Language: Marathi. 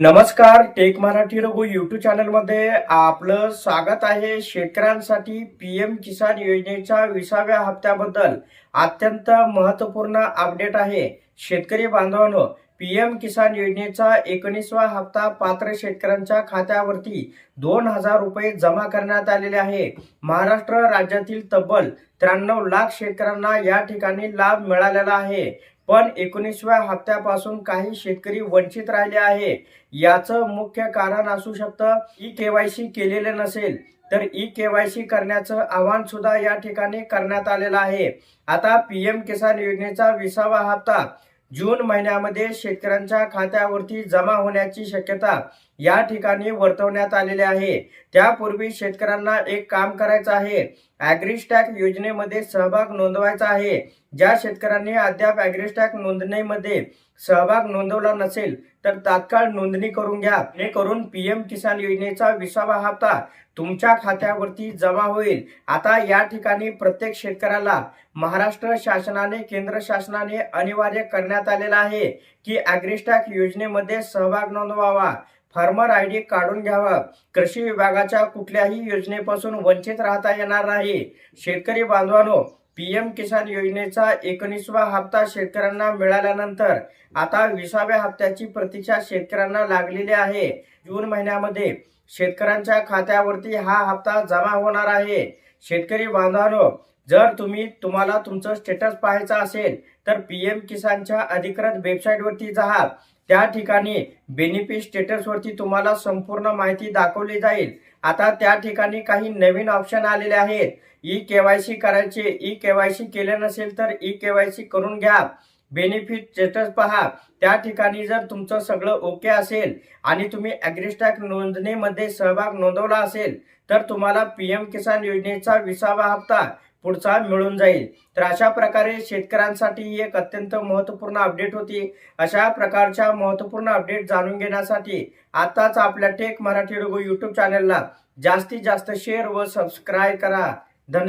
नमस्कार टेक मराठी रघु युट्यूब चॅनलमध्ये आपलं स्वागत आहे शेतकऱ्यांसाठी पीएम किसान योजनेच्या विसाव्या हप्त्याबद्दल. अत्यंत महत्त्वपूर्ण अपडेट आहे. शेतकरी बांधवांनो पीएम किसान योजनेचा एकोणीसवा हप्ता पात्र शेतकऱ्यांच्या खात्यावरती दोन हजार रुपये जमा करण्यात आलेले आहे. महाराष्ट्र राज्यातील तब्बल त्र्याण्णव लाख शेतकऱ्यांना या ठिकाणी लाभ मिळालेला आहे. पण एकोणीसव्या हप्त्यापासून काही शेतकरी वंचित राहिले आहे याचं मुख्य कारण असू शकतं ई केवायसी केलेले नसेल तर ई केवायसी करण्याचं आवाहन सुद्धा या ठिकाणी करण्यात आलेलं आहे. आता पीएम किसान योजनेचा विसावा हप्ता जून महिन्यामध्ये शेतकऱ्यांच्या खात्यावरती जमा होण्याची शक्यता या ठिकाणी वर्तवण्यात आलेली आहे. त्यापूर्वी शेतकऱ्यांना एक काम करायचं आहे. ॲग्रिस्टॅक योजनेमध्ये सहभाग नोंदवायचा आहे. ज्या शेतकऱ्यांनी अद्याप ॲग्रिस्टॅक नोंदणीमध्ये सहभाग नोंदवला नसेल तर तात्काळ नोंदणी करून घ्या. करून पीएम किसान योजनेचा विसावा हप्ता तुमच्या खात्यावरती जमा होईल. आता या ठिकाणी प्रत्येक शेतकऱ्याला महाराष्ट्र शासनाने केंद्र शासनाने अनिवार्य करण्यात आलेला आहे की अॅग्रिस्टॅक योजनेमध्ये सहभाग नोंदवावा. फार्मर आय डी काढून घ्यावा. कृषी विभागाच्या कुठल्याही योजनेपासून वंचित राहता येणार नाही. शेतकरी बांधवांनो पीएम किसान योजनेचा एकोणीसवा हप्ता शेतकऱ्यांना मिळाल्यानंतर आता विसाव्या हप्त्याची प्रतीक्षा शेतकऱ्यांना लागलेली आहे. जून महिन्यामध्ये शेतकऱ्यांच्या खात्यावरती हा हप्ता जमा होणार आहे. शेतकरी बांधवांनो जर तुम्ही तुम्हाला तुमचं स्टेटस पाहायचं असेल तर पीएम किसानच्या अधिकृत वेबसाईटवरती जा. त्या ठिकाणी बेनिफिट स्टेटसवरती तुम्हाला संपूर्ण माहिती दाखवली जाईल. आता त्या ठिकाणी काही नवीन ऑप्शन आलेले आहेत. ई केवायसी करायचे ई केवायसी केले नसेल तर ई केवायसी करून घ्या. बेनिफिट स्टेटस पहा. त्या ठिकाणी जर तुमचं सगळं ओके असेल आणि तुम्ही ॲग्रिस्टॅक नोंदणीमध्ये सहभाग नोंदवला असेल तर तुम्हाला पीएम किसान योजनेचा विसावा हप्ता पुढचा मिळून जाईल. तर अशा प्रकारे शेतकऱ्यांसाठी एक अत्यंत महत्त्वपूर्ण अपडेट होती. अशा प्रकारच्या महत्त्वपूर्ण अपडेट जाणून घेण्यासाठी आताच आपल्या टेक मराठी रघु यूट्यूब चॅनलला जास्तीत जास्त शेअर व सबस्क्राईब करा. धन्यवाद.